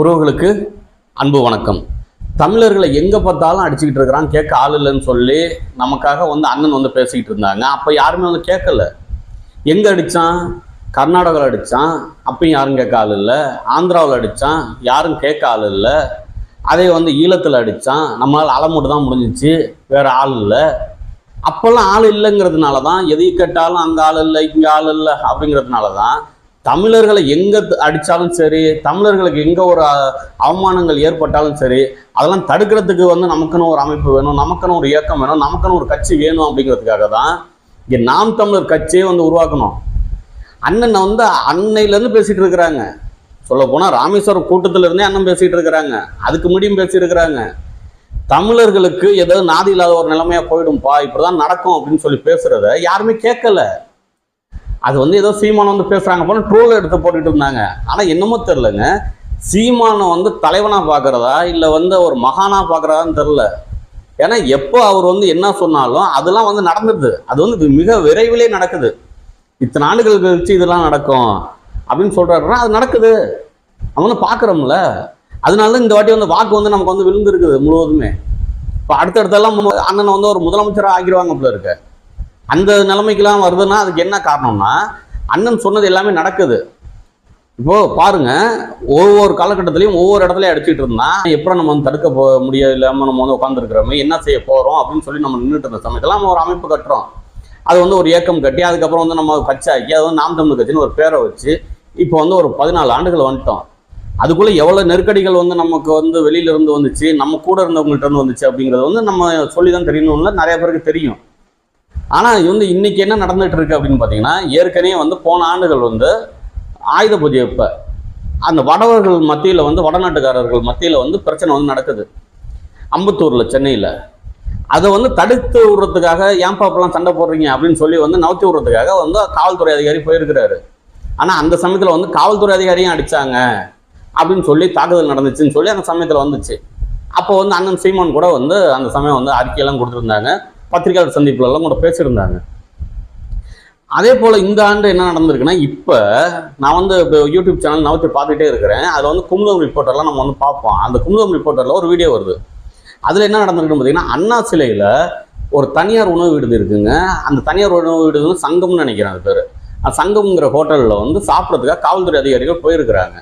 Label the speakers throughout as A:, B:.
A: உறவுகளுக்கு அன்பு வணக்கம். தமிழர்களை எங்கே பார்த்தாலும் அடிச்சுக்கிட்டு இருக்கிறான் கேட்க ஆள் இல்லைன்னு சொல்லி நமக்காக வந்து அண்ணன் வந்து பேசிக்கிட்டு இருந்தாங்க. அப்போ யாருமே வந்து கேட்கல. எங்கே அடித்தான் கர்நாடகாவில் அடித்தான் அப்பயும் யாரும் கேட்க ஆள் இல்லை. ஆந்திராவில் அடித்தான் யாரும் கேட்க ஆள் இல்லை. அதே வந்து ஈழத்தில் அடித்தான் நம்மளால் அலமுட்டு தான் முடிஞ்சிச்சு. வேறு ஆள் இல்லை. அப்போல்லாம் ஆள் இல்லைங்கிறதுனால தான் எதை கேட்டாலும் அங்கே ஆள் இல்லை இங்கே ஆள் இல்லை அப்படிங்கிறதுனால தான் தமிழர்களை எங்கே அடித்தாலும் சரி தமிழர்களுக்கு எங்கே ஒரு அவமானங்கள் ஏற்பட்டாலும் சரி அதெல்லாம் தடுக்கிறதுக்கு வந்து நமக்குன்னு ஒரு அமைப்பு வேணும் நமக்குன்னு ஒரு இயக்கம் வேணும் நமக்குன்னு ஒரு கட்சி வேணும் அப்படிங்கிறதுக்காக தான் இங்கே நாம் தமிழர் கட்சியை வந்து உருவாக்கணும். அண்ணன் வந்து அன்னையிலேருந்து பேசிகிட்டு இருக்கிறாங்க. சொல்லப்போனால் ராமேஸ்வரம் கூட்டத்திலேருந்தே அண்ணன் பேசிகிட்டு இருக்கிறாங்க. அதுக்கு முடியும் பேசியிருக்கிறாங்க தமிழர்களுக்கு ஏதாவது நாதி இல்லாத ஒரு நிலைமையாக போயிடும்பா இப்படிதான் நடக்கும் அப்படின்னு சொல்லி பேசுகிறத யாருமே கேட்கல. அது வந்து ஏதோ சீமானம் வந்து பேசுறாங்க போல ட்ரோல் எடுத்து போட்டுட்டு இருந்தாங்க. ஆனா என்னமோ தெரிலங்க சீமானை வந்து தலைவனா பார்க்குறதா இல்லை வந்து ஒரு மகானா பார்க்குறதான்னு தெரில ஏன்னா எப்போ அவர் வந்து என்ன சொன்னாலும் அதெல்லாம் வந்து நடந்துடுது அது வந்து மிக விரைவிலே நடக்குது. இத்தனை ஆண்டுகள் கழிச்சு இதெல்லாம் நடக்கும் அப்படின்னு சொல்றாருன்னா அது நடக்குது. அவனு பார்க்குறோம்ல அதனால இந்த வாட்டி வந்து வாக்கு வந்து நமக்கு வந்து விழுந்திருக்குது முழுவதுமே. இப்போ அடுத்தடுத்தெல்லாம் அண்ணனை வந்து ஒரு முதலமைச்சராக ஆக்கிடுவாங்க போல இருக்கு. அந்த நிலைமைக்கெல்லாம் வருதுன்னா அதுக்கு என்ன காரணம்னா அண்ணன் சொன்னது எல்லாமே நடக்குது. இப்போ பாருங்க ஒவ்வொரு காலகட்டத்திலையும் ஒவ்வொரு இடத்துலையும் அடிச்சுட்டு இருந்தா எப்படி நம்ம வந்து தடுக்க போ முடியலாம நம்ம வந்து உட்காந்துருக்கிறோமே என்ன செய்ய போறோம் அப்படின்னு சொல்லி நம்ம நின்றுட்டு இருந்த சமயத்தில் நம்ம ஒரு அமைப்பு கட்டுறோம். அது வந்து ஒரு இயக்கம் கட்டி அதுக்கப்புறம் வந்து நம்ம கட்சாக்கி அது வந்து நாம் தமிழ் கட்சின்னு ஒரு பேரை வச்சு இப்போ வந்து ஒரு பதினாலு ஆண்டுகள் வந்துட்டோம். அதுக்குள்ள எவ்வளவு நெருக்கடிகள் வந்து நமக்கு வந்து வெளியில இருந்து வந்துச்சு நம்ம கூட இருந்தவங்கள்ட்ட இருந்து வந்துச்சு அப்படிங்கிறது வந்து நம்ம சொல்லி தான் தெரியணும்ல நிறைய பேருக்கு தெரியும். ஆனால் இது வந்து இன்னைக்கு என்ன நடந்துட்டு இருக்கு அப்படின்னு பார்த்தீங்கன்னா ஏற்கனவே வந்து போன ஆண்டுகள் வந்து ஆயுத பூஜை இப்போ அந்த வடவர்கள் மத்தியில் வந்து வடநாட்டுக்காரர்கள் மத்தியில் வந்து பிரச்சனை வந்து நடக்குது. அம்பத்தூரில் சென்னையில். அதை வந்து தடுத்து விடுறதுக்காக ஏன் பாப்பெல்லாம் சண்டை போடுறீங்க அப்படின்னு சொல்லி வந்து நவுத்தி விடுறதுக்காக வந்து காவல்துறை அதிகாரி போயிருக்கிறாரு. ஆனால் அந்த சமயத்தில் வந்து காவல்துறை அதிகாரியும் அடிச்சாங்க அப்படின்னு சொல்லி தாக்குதல் நடந்துச்சுன்னு சொல்லி அந்த சமயத்தில் வந்துச்சு. அப்போ வந்து அண்ணன் சீமான் கூட வந்து அந்த சமயம் வந்து அறிக்கையெல்லாம் கொடுத்துருந்தாங்க. பத்திரிகையாளர் சந்திப்புலலாம் கூட பேசியிருந்தாங்க. அதே போல் இந்த ஆண்டு என்ன நடந்திருக்குன்னா இப்போ நான் வந்து இப்போ யூடியூப் சேனல் நவத்தி பார்த்துட்டே இருக்கிறேன். அதில் வந்து குமுதம் ரிப்போர்ட்டர்லாம் நம்ம வந்து பார்ப்போம். அந்த குமுதம் ரிப்போர்ட்டரில் ஒரு வீடியோ வருது. அதில் என்ன நடந்திருக்குன்னு பார்த்தீங்கன்னா அண்ணா சிலையில் ஒரு தனியார் உணவு விடுதி இருக்குங்க. அந்த தனியார் உணவு விடுதி வந்து சங்கம்னு நினைக்கிறேன் அது பேர். அந்த சங்கம்ங்கிற ஹோட்டலில் வந்து சாப்பிட்றதுக்காக காவல்துறை அதிகாரிகள் போயிருக்கிறாங்க.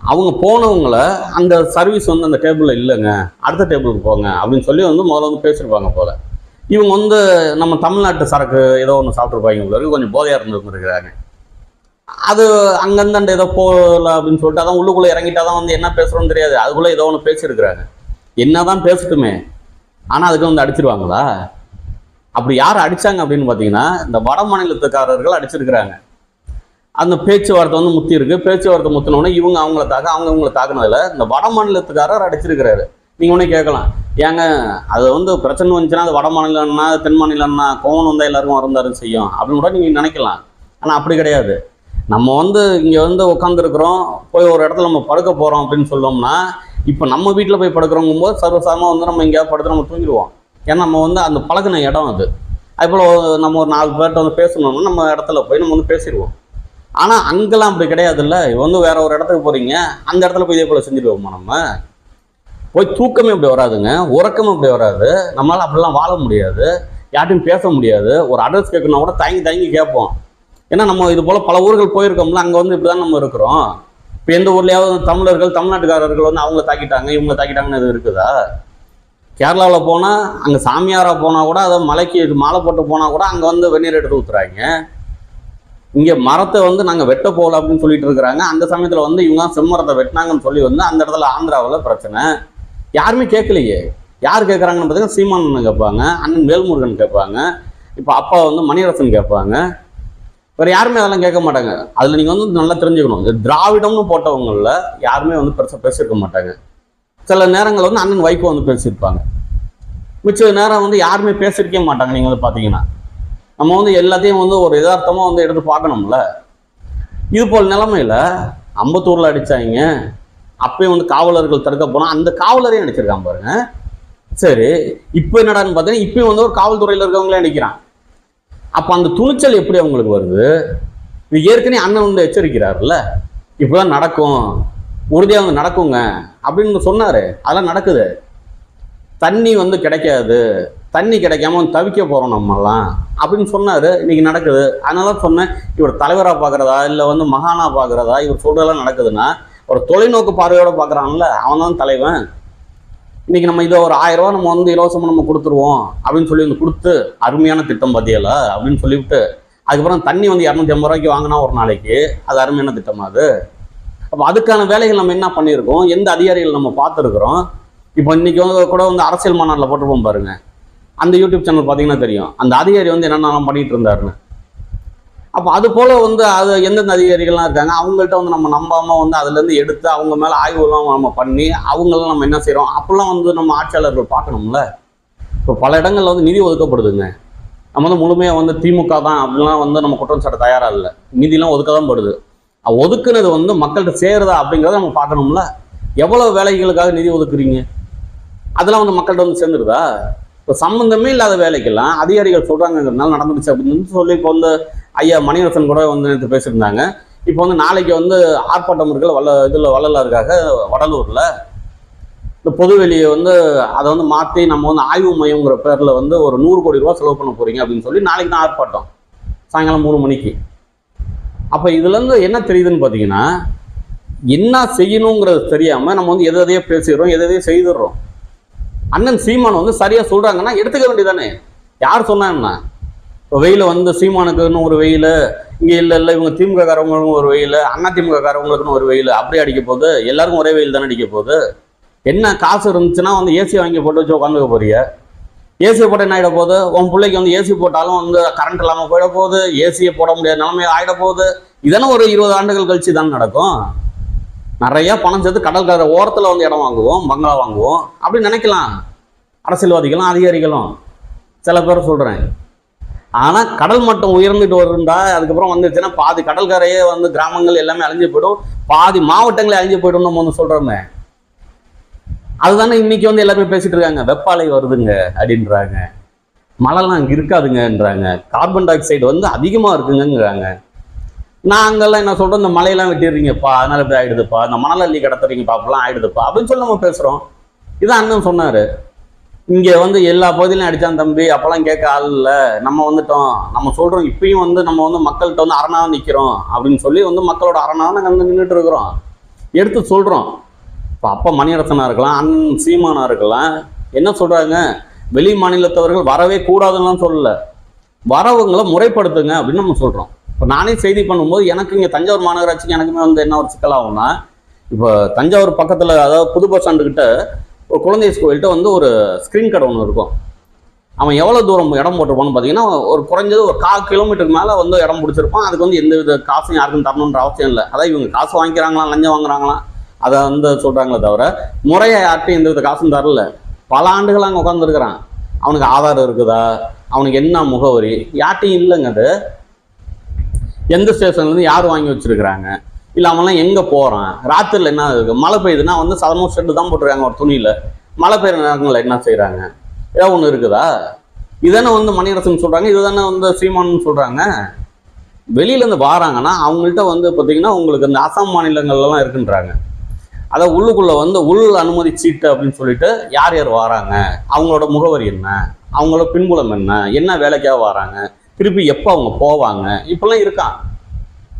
A: அவங்க போனவங்கள அந்த சர்வீஸ் வந்து அந்த டேபிளில் இல்லைங்க. அடுத்த டேபிளுக்கு போங்க அப்படின்னு சொல்லி வந்து முதல்ல வந்து பேசியிருப்பாங்க போல். இவங்க வந்து நம்ம தமிழ்நாட்டு சரக்கு ஏதோ ஒன்று சாப்பிட்ருப்பாங்க உங்களுக்கு கொஞ்சம் போதையாக இருந்துருந்துருக்குறாங்க அது அங்கந்தாண்ட ஏதோ போகல அப்படின்னு சொல்லிட்டு அதான் உள்ளுக்குள்ளே இறங்கிட்டா தான் வந்து என்ன பேசுகிறோன்னு தெரியாது. அதுக்குள்ளே ஏதோ ஒன்று பேசியிருக்கிறாங்க. என்னதான் பேசட்டுமே. ஆனால் அதுக்கு வந்து அடிச்சிருவாங்களா? அப்படி யார் அடிச்சாங்க அப்படின்னு பார்த்தீங்கன்னா இந்த வட மாநிலத்துக்காரர்கள் அடிச்சிருக்கிறாங்க. அந்த பேச்சுவார்த்தை வந்து முத்தி இருக்கு. பேச்சுவார்த்தை முத்தினோடனே இவங்க அவங்கள தாக்க அவங்க இவங்கள தாக்குனதில் இந்த வட மாநிலத்துக்காரர் அடிச்சிருக்கிறாரு. நீங்கள் உடனே கேட்கலாம். ஏங்க அது வந்து பிரச்சனை வந்துச்சுன்னா அது வட மாநிலம்னா தென் மாநிலம்னா கோவன் வந்தால் எல்லாருக்கும் வருந்தாரு செய்யும். அப்படின்னு கூட நீங்கள் நினைக்கலாம். ஆனால் அப்படி கிடையாது. நம்ம வந்து இங்கே வந்து உட்காந்துருக்குறோம் போய் ஒரு இடத்துல நம்ம படுக்க போகிறோம் அப்படின்னு சொல்லோம்னா இப்போ நம்ம வீட்டில் போய் படுக்கிறோங்கும் போது சர்வசாரமாக வந்து நம்ம எங்கேயாவது படுத்து நம்ம தூங்கிடுவோம். ஏன்னா நம்ம வந்து அந்த பழகின இடம் அது. அதுபோல் நம்ம ஒரு நாலு பேர்கிட்ட வந்து பேசணும்னா நம்ம இடத்துல போய் நம்ம வந்து பேசிடுவோம். ஆனால் அங்கெல்லாம் அப்படி கிடையாதுல்ல. இது வந்து வேற ஒரு இடத்துக்கு போகிறீங்க அந்த இடத்துல போய் இதே போல் செஞ்சுருவோமா நம்ம? போய் தூக்கமே இப்படி வராதுங்க. உறக்கமும் இப்படி வராது. நம்மளால் அப்படிலாம் வாழ முடியாது. யார்ட்டையும் பேச முடியாது. ஒரு அட்ரஸ் கேட்கணும்னா கூட தயங்கி தயங்கி கேட்போம். ஏன்னா நம்ம இது போல் பல ஊர்கள் போயிருக்கோம்ல அங்கே வந்து இப்படி தான் நம்ம இருக்கிறோம். இப்போ எந்த ஊர்லேயாவது தமிழர்கள் தமிழ்நாட்டுக்காரர்கள் வந்து அவங்கள தாக்கிட்டாங்க இவங்கள தாக்கிட்டாங்கன்னு எதுவும் இருக்குதா? கேரளாவில் போனால் அங்கே சாமியாராக போனால் கூட அதை மலைக்கு மாலை போட்டு போனால் கூட அங்கே வந்து வெந்நீர் எடுத்து ஊற்றுறாங்க இங்கே மரத்தை வந்து நாங்கள் வெட்ட போகல அப்படின்னு சொல்லிட்டு இருக்கிறாங்க. அந்த சமயத்தில் வந்து இவங்க செம்மரத்தை வெட்டினாங்கன்னு சொல்லி வந்து அந்த இடத்துல ஆந்திராவில் பிரச்சனை. யாருமே கேட்கலையே. யார் கேட்குறாங்கன்னு பார்த்தீங்கன்னா சீமானன் கேட்பாங்க அண்ணன் வேல்முருகன் கேட்பாங்க இப்போ அப்பா வந்து மணியரசன் கேட்பாங்க. வேறு யாருமே அதெல்லாம் கேட்க மாட்டாங்க. அதில் நீங்கள் வந்து நல்லா தெரிஞ்சுக்கணும். இந்த திராவிடம்னு போட்டவங்களில் யாருமே வந்து பெருசாக பேசியிருக்க மாட்டாங்க. சில நேரங்கள் வந்து அண்ணன் வைகோ வந்து பேசியிருப்பாங்க. மிச்ச நேரம் வந்து யாருமே பேசியிருக்கவே மாட்டாங்க நீங்கள் வந்து பார்த்தீங்கன்னா நம்ம வந்து எல்லாத்தையும் வந்து ஒரு யதார்த்தமாக வந்து எடுத்து பார்க்கணும்ல. இது போல் நிலமையில அம்பத்தூரில் அடித்தாங்க அப்பயும் வந்து காவலர்கள் தடுக்க போனால் அந்த காவலரையும் அடிச்சிருக்கான் பாருங்க. சரி இப்போ என்னடான்னு பார்த்தீங்கன்னா இப்பயும் வந்து ஒரு காவல்துறையில் இருக்கவங்களே நினைக்கிறான் அப்போ அந்த துணிச்சல் எப்படி அவங்களுக்கு வருது? இது ஏற்கனவே அண்ணன் வந்து எச்சரிக்கிறாருல்ல இப்போதான் நடக்கும் உறுதியாக வந்து நடக்குங்க அப்படின்னு சொன்னார். அதெல்லாம் நடக்குது. தண்ணி வந்து கிடைக்காது தண்ணி கிடைக்காம வந்து தவிக்க போகிறோம் நம்மலாம் அப்படின்னு சொன்னார். இன்னைக்கு நடக்குது. அதனால சொன்னேன் இவர் தலைவராக பார்க்குறதா இல்லை வந்து மகானா பார்க்குறதா இவர் சொல்கிறதெல்லாம் நடக்குதுன்னா ஒரு தொலைநோக்கு பார்வையோட பார்க்குறான்ல அவன் தான் தலைவன். இன்னைக்கு நம்ம இதை ஒரு ஆயிரம் ரூபா நம்ம வந்து இலவசமாக நம்ம கொடுத்துருவோம் அப்படின்னு சொல்லி வந்து கொடுத்து அருமையான திட்டம் பத்தியல அப்படின்னு சொல்லிவிட்டு அதுக்கப்புறம் தண்ணி வந்து இரநூத்தி ஐம்பது ரூபாய்க்கு வாங்கினா ஒரு நாளைக்கு அது அருமையான திட்டம் அது. அப்போ அதுக்கான வேலைகள் நம்ம என்ன பண்ணியிருக்கோம் எந்த அதிகாரிகள் நம்ம பார்த்துருக்குறோம் இப்போ இன்னைக்கு வந்து கூட வந்து அரசியல் மாநாட்டில் போட்டிருப்போம் பாருங்க. அந்த யூடியூப் சேனல் பார்த்தீங்கன்னா தெரியும். அந்த அதிகாரி வந்து என்னென்னலாம் பண்ணிட்டு இருந்தாருன்னு. அப்போ அது போல் வந்து அது எந்தெந்த அதிகாரிகள்லாம் இருக்காங்க அவங்கள்ட்ட வந்து நம்ம நம்பாமல் வந்து அதுலேருந்து எடுத்து அவங்க மேலே ஆய்வுலாம் நம்ம பண்ணி அவங்களாம் நம்ம என்ன செய்கிறோம் அப்போல்லாம் வந்து நம்ம ஆட்சியாளர்கள் பார்க்கணும்ல. இப்போ பல இடங்களில் வந்து நிதி ஒதுக்கப்படுதுங்க. நம்ம வந்து முழுமையாக வந்து திமுக தான் அப்படிலாம் வந்து நம்ம குற்றம் சாட்ட தயாராக இல்லை. நிதிலாம் ஒதுக்க தான் படுது. ஒதுக்குனது வந்து மக்கள்கிட்ட சேருதா அப்படிங்கிறத நம்ம பார்க்கணும்ல. எவ்வளோ வேலைகளுக்காக நிதி ஒதுக்குறீங்க? அதெல்லாம் வந்து மக்கள்கிட்ட வந்து சேர்ந்துருதா? இப்போ சம்மந்தமே இல்லாத வேலைக்கெல்லாம் அதிகாரிகள் சொல்கிறாங்கிறதுனால நடந்துருச்சு அப்படின்னு சொல்லி இப்போ வந்து ஐயா மணிரசன் கூட வந்து நேற்று பேசியிருந்தாங்க. இப்போ வந்து நாளைக்கு வந்து ஆர்ப்பாட்டம் இருக்குல்ல வல்ல இதில் வள்ளலாருக்காக வடலூரில். இந்த பொதுவெளியை வந்து அதை வந்து மாற்றி நம்ம வந்து ஆய்வு மையங்கிற பேரில் வந்து ஒரு நூறு கோடி ரூபா செலவு பண்ண போகிறீங்க அப்படின்னு சொல்லி நாளைக்கு தான் ஆர்ப்பாட்டம். சாயங்காலம் மூணு மணிக்கு. அப்போ இதுலேருந்து என்ன தெரியுதுன்னு பார்த்தீங்கன்னா என்ன செய்யணுங்கிறது தெரியாமல் நம்ம வந்து எதை எதையோ பேசிடுறோம் எதை எதையோ செய்துடுறோம். அண்ணன் சீமான் வந்து சரியாக சொல்கிறாங்கன்னா எடுத்துக்க வேண்டியதானே யார் சொன்னா என்ன? இப்போ வெயில வந்து சீமானுக்குன்னு ஒரு வெயில் இங்கே இல்லை இல்லை இவங்க திமுக காரவங்களுக்கும் ஒரு வெயில் அண்ணா திமுக காரவங்களுக்குன்னு ஒரு வெயில் அப்படியே அடிக்க போகுது. எல்லாருக்கும் ஒரே வெயில் தானே அடிக்க போகுது. என்ன காசு இருந்துச்சுன்னா வந்து ஏசி வாங்கி போட்டு வச்சு உட்காந்துக்க போறிய ஏசி போட்டு என்ன ஆகிட போகுது? உன் பிள்ளைக்கு வந்து ஏசி போட்டாலும் வந்து கரண்ட் இல்லாமல் போயிட போகுது. ஏசியை போட முடியாத நிலைமை ஆகிட போகுது. இதெல்லாம் ஒரு இருபது ஆண்டுகள் கழிச்சு தானே நடக்கும்? நிறைய பணம் சேர்த்து கடற்கரை ஓரத்தில் வந்து இடம் வாங்குவோம் பங்களா வாங்குவோம். அப்படின்னு நினைக்கலாம். அரசியல்வாதிகளும் அதிகாரிகளும். சில பேர் சொல்கிறேன் ஆனால் கடல் மட்டம் உயர்ந்துட்டு வருந்தா அதுக்கப்புறம் வந்துச்சுன்னா பாதி கடற்கரையே வந்து கிராமங்கள் எல்லாமே அழிஞ்சு போயிடும். பாதி மாவட்டங்களே அழிஞ்சு போயிடும் நம்ம வந்து சொல்கிறோமே அதுதானே இன்னைக்கு வந்து எல்லாருமே பேசிட்டு இருக்காங்க. வெப்பாலை வருதுங்க அப்படின்றாங்க. மழைலாம் அங்கே இருக்காதுங்கன்றாங்க. கார்பன் டை ஆக்சைடு வந்து அதிகமாக இருக்குங்கிறாங்க நான் அங்கெல்லாம் என்ன சொல்கிறேன் இந்த மலையெல்லாம் வெட்டிடுறீங்கப்பா அதனால இப்படி ஆகிடுதுப்பா இந்த மணல் அள்ளி கடத்துறீங்கப்பா அப்படிலாம் ஆயிடுதுப்பா அப்படின்னு சொல்லி நம்ம பேசுகிறோம் இதான் அண்ணன் சொன்னார். இங்கே வந்து எல்லா பகுதியிலும் அடித்தான் தம்பி. அப்போல்லாம் கேட்க ஆள் இல்லை. நம்ம வந்துட்டோம். நம்ம சொல்கிறோம் இப்பயும் வந்து நம்ம வந்து மக்கள்கிட்ட வந்து அரணாக நிற்கிறோம் அப்படின்னு சொல்லி வந்து மக்களோட அரணாக நாங்கள் வந்து நின்றுட்டு இருக்கிறோம். எடுத்து சொல்கிறோம் இப்போ அப்பா மணிரத்னா இருக்கலாம் அண்ணன் சீமானா இருக்கலாம் என்ன சொல்கிறாங்க வெளி மாநிலத்தவர்கள் வரவே கூடாதுன்னுலாம் சொல்லலை. வரவங்களை முறைப்படுத்துங்க அப்படின்னு நம்ம சொல்கிறோம் இப்போ நானே செய்தி பண்ணும்போது எனக்கு இங்கே தஞ்சாவூர் மாநகராட்சிக்கு எனக்குமே வந்து என்ன ஒரு சிக்கலாகும்னா இப்போ தஞ்சாவூர் பக்கத்தில் அதாவது புது பஸ் ஸ்டாண்டுக்கிட்ட ஒரு குழந்தை ஸ்கூல்கிட்ட வந்து ஒரு ஸ்க்ரீன் கடை ஒன்று இருக்கும். அவன் எவ்வளோ தூரம் இடம் போட்டிருப்பான்னு பார்த்தீங்கன்னா ஒரு குறைஞ்சது ஒரு கால் கிலோமீட்டருக்கு மேலே வந்து இடம் பிடிச்சிருப்பான். அதுக்கு வந்து எந்த வித காசும் யாருக்கும் தரணுன்ற அவசியம் இல்லை. அதான் இவங்க காசு வாங்கிக்கிறாங்களா லஞ்சம் வாங்குறாங்களாம் அதை வந்து சொல்கிறாங்களே தவிர முறையாக யார்கிட்டையும் எந்த வித காசும் தரல. பல ஆண்டுகள் அங்கே உட்காந்துருக்கிறான் அவனுக்கு ஆதாரம் இருக்குதா? அவனுக்கு என்ன முகவரி? யார்ட்டையும் இல்லைங்க அது. எந்த ஸ்டேஷன்லேருந்து யார் வாங்கி வச்சிருக்கிறாங்க? இல்லாமலாம் எங்கே போகிறான் ராத்திரியில் என்ன இருக்கு? மழை பெய்யுதுன்னா வந்து சதமோ ஷெட்டு தான் போட்டுருக்காங்க ஒரு துணியில். மழை பெய்யுற நேரங்களில் என்ன செய்கிறாங்க ஏதாவது ஒன்று இருக்குதா? இதானே வந்து மணிரசன் சொல்கிறாங்க இதுதானே வந்து சீமான்னு சொல்கிறாங்க வெளியிலேருந்து வாராங்கன்னா அவங்கள்ட்ட வந்து பார்த்தீங்கன்னா உங்களுக்கு இந்த அசாம் மாநிலங்கள்லாம் இருக்குன்றாங்க. அதை உள்ளுக்குள்ளே வந்து உள் அனுமதி சீட்டு அப்படின்னு சொல்லிட்டு யார் யார் வராங்க? அவங்களோட முகவரி என்ன? அவங்களோட பின்புலம் என்ன? என்ன வேலைக்காக வராங்க? திருப்பி எப்போ அவங்க போவாங்க? இப்போல்லாம் இருக்கான்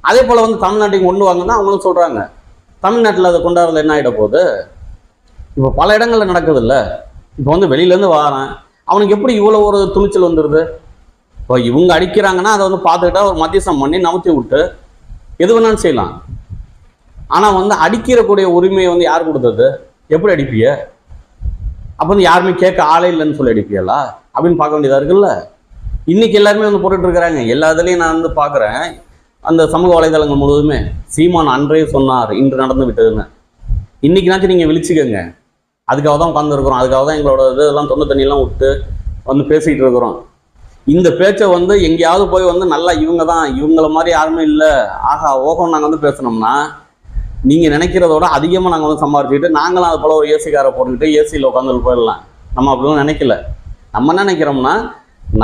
A: அதே போல் வந்து தமிழ்நாட்டுக்கு கொண்டு வாங்கன்னா அவங்களும் சொல்கிறாங்க தமிழ்நாட்டில் அதை கொண்டாடுறது என்ன ஆகிட போகுது? இப்போ பல இடங்களில் நடக்குது இல்லை. இப்போ வந்து வெளியிலேருந்து வாரேன். அவனுக்கு எப்படி இவ்வளோ ஒரு துணிச்சல் வந்துடுது இப்போ இவங்க அடிக்கிறாங்கன்னா அதை வந்து பார்த்துக்கிட்டா ஒரு மத்தியசம் பண்ணி நவுத்தி விட்டு எது வேணாலும் செய்யலாம். ஆனால் வந்து அடிக்கிறக்கூடிய உரிமையை வந்து யார் கொடுத்தது? எப்படி அடிப்பிய? அப்போ வந்து யாருமே கேட்க ஆளே இல்லைன்னு சொல்லி அடிப்பியலா? அப்படின்னு பார்க்க வேண்டியதாக இருக்குல்ல. இன்னைக்கு எல்லாருமே வந்து போட்டுட்டு இருக்கிறாங்க. எல்லா இதுலேயும் நான் வந்து பார்க்குறேன். அந்த சமூக வலைதளங்கள் முழுவதுமே சீமான் அன்றே சொன்னார் இன்று நடந்து விட்டதுன்னு. இன்னைக்குனாச்சும் நீங்கள் விழிச்சுக்கோங்க. அதுக்காக தான் உட்காந்துருக்குறோம் அதுக்காக தான் எங்களோட இதெல்லாம் தொண்டு தண்ணியெல்லாம் விட்டு வந்து பேசிகிட்டு இருக்கிறோம். இந்த பேச்சை வந்து எங்கேயாவது போய் வந்து நல்லா இவங்க தான் இவங்கள மாதிரி யாருமே இல்லை. ஆஹா ஓகம் நாங்கள் வந்து பேசுனோம்னா நீங்கள் நினைக்கிறதோட அதிகமாக நாங்கள் வந்து சம்பாரிச்சுக்கிட்டு நாங்களும் அது போல் ஒரு ஏசிக்காரை போட்டுக்கிட்டு ஏசியில் உட்காந்துட்டு போயிடலாம். நம்ம அப்படிலாம் நினைக்கல. நம்ம என்ன நினைக்கிறோம்னா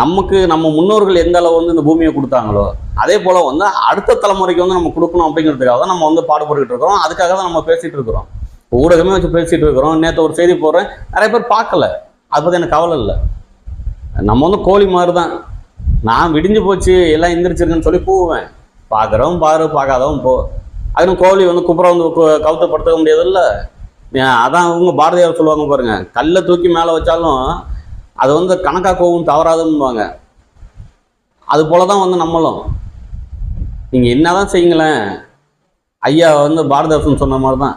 A: நமக்கு நம்ம முன்னோர்கள் எந்த அளவு வந்து இந்த பூமியை கொடுத்தாங்களோ அதே போல் வந்து அடுத்த தலைமுறைக்கு வந்து நம்ம கொடுக்கணும் அப்படிங்கிறதுக்காக தான் நம்ம வந்து பாடுபட்டுக்கிட்டு இருக்கிறோம். அதுக்காக தான் நம்ம பேசிகிட்டு இருக்கிறோம். ஊடகமே வச்சு பேசிகிட்டு இருக்கிறோம். நேற்று ஒரு செய்தி போடுறேன். நிறைய பேர் பார்க்கல. அதை பற்றி எனக்கு கவலை இல்லை. நம்ம வந்து கோழி மாதிரி தான் நான் விடிஞ்சு போச்சு எல்லாம் எந்திரிச்சிருக்குன்னு சொல்லி போவேன். பார்க்குறவன் பாரு பார்க்காதவன் போ. அதுவும் கோழி வந்து குப்புற வந்து கவுத்தப்படுத்த முடியாதுல்ல? அதான் அவங்க பாரதியார் சொல்லுவாங்க பாருங்க கல்லை தூக்கி மேலே வச்சாலும் அது வந்து கணக்காக கோவும் தவறாதுன்னுவாங்க. அது போல தான் வந்து நம்மளும். நீங்கள் என்ன தான் செய்யுங்களேன். ஐயா வந்து பாரதிதாசன் சொன்ன மாதிரி தான்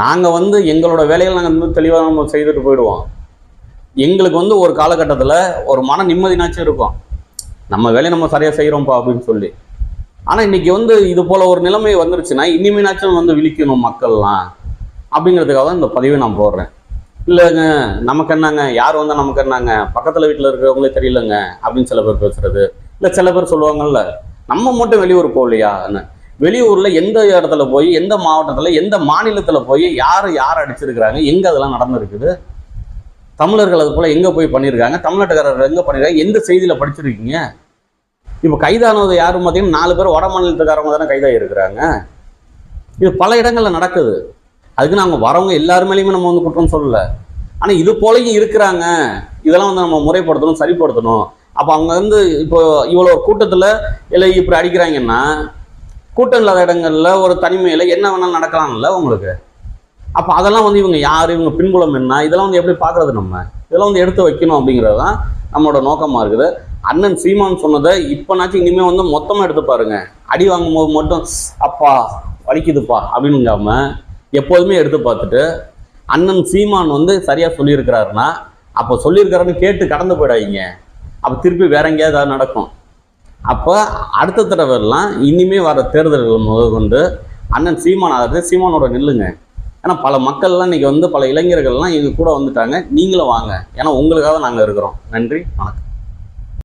A: நாங்கள் வந்து எங்களோட வேலைகளை நாங்கள் வந்து தெளிவாக நம்ம செய்துட்டு போயிடுவோம். எங்களுக்கு வந்து ஒரு காலகட்டத்தில் ஒரு மன நிம்மதினாச்சும் இருக்கும். நம்ம வேலையை நம்ம சரியாக செய்கிறோம்ப்பா அப்படின்னு சொல்லி. ஆனால் இன்றைக்கி வந்து இது போல் ஒரு நிலைமை வந்துருச்சுன்னா இனிமேனாச்சும் வந்து விழிக்கணும் மக்கள்லாம். அப்படிங்கிறதுக்காக தான் இந்த பதிவை நான் போடுறேன். இல்லைங்க நமக்கு என்னங்க? யார் வந்தால் நமக்கு என்னங்க? பக்கத்தில் வீட்டில் இருக்கிறவங்களே தெரியலங்க அப்படின்னு சில பேர் பேசுகிறது இல்லை சில பேர் சொல்லுவாங்கல்ல நம்ம மட்டும் வெளியூர் போகலையான்னு வெளியூரில் எந்த இடத்துல போய் எந்த மாவட்டத்தில் எந்த மாநிலத்தில் போய் யார் யார் அடிச்சிருக்கிறாங்க? எங்கே அதெல்லாம் நடந்திருக்குது? தமிழர்கள் அது போல் எங்கே போய் பண்ணியிருக்காங்க தமிழ்நாட்டுக்காரர் எங்கே பண்ணியிருக்காங்க எந்த செய்தியில் படிச்சிருக்கீங்க? இப்போ கைதானது யாரும் பார்த்தீங்கன்னா நாலு பேர் வட மாநிலத்துக்காரவங்க தானே கைதாக இருக்கிறாங்க இது பல இடங்களில் நடக்குது. அதுக்கு நாங்கள் வரவங்க எல்லாருமேலையுமே நம்ம வந்து குற்றம் சொல்லலை. ஆனால் இது போலையும் இருக்கிறாங்க. இதெல்லாம் வந்து நம்ம முறைப்படுத்தணும் சரிப்படுத்தணும். அப்போ அவங்க வந்து இப்போ இவ்வளோ கூட்டத்தில் இல்லை இப்படி அடிக்கிறாங்கன்னா கூட்டம் இல்லாத இடங்களில் ஒரு தனிமையில் என்ன வேணாலும் நடக்கலாம்ல உங்களுக்கு? அப்போ அதெல்லாம் வந்து இவங்க யார் இவங்க பின்புலம் என்ன இதெல்லாம் வந்து எப்படி பார்க்குறது நம்ம? இதெல்லாம் வந்து எடுத்து வைக்கணும் அப்படிங்கிறது தான் நம்மளோட நோக்கமாக இருக்குது. அண்ணன் சீமான் சொன்னதை இப்போனாச்சும் இனிமேல் வந்து மொத்தமாக எடுத்து பாருங்க. அடி வாங்கும் போது மட்டும் அப்பா வலிக்குதுப்பா அப்படின்னுங்காம எப்போதுமே எடுத்து பார்த்துட்டு அண்ணன் சீமான் வந்து சரியாக சொல்லியிருக்கிறாருன்னா அப்போ சொல்லியிருக்காருன்னு கேட்டு கடந்து போயிடாதீங்க. அப்போ திருப்பி வேற எங்கேயாவது நடக்கும். அப்போ அடுத்த தடவைலாம் இனிமே வர தேர்தல்கள் முதல் கொண்டு அண்ணன் சீமான் அதாவது சீமானோட நில்லுங்க. ஏன்னா பல மக்கள்லாம் இன்னைக்கு வந்து பல இளைஞர்கள்லாம் எங்கள் கூட வந்துட்டாங்க. நீங்களும் வாங்க. ஏன்னா உங்களுக்காக நாங்கள் இருக்கிறோம். நன்றி. வணக்கம்.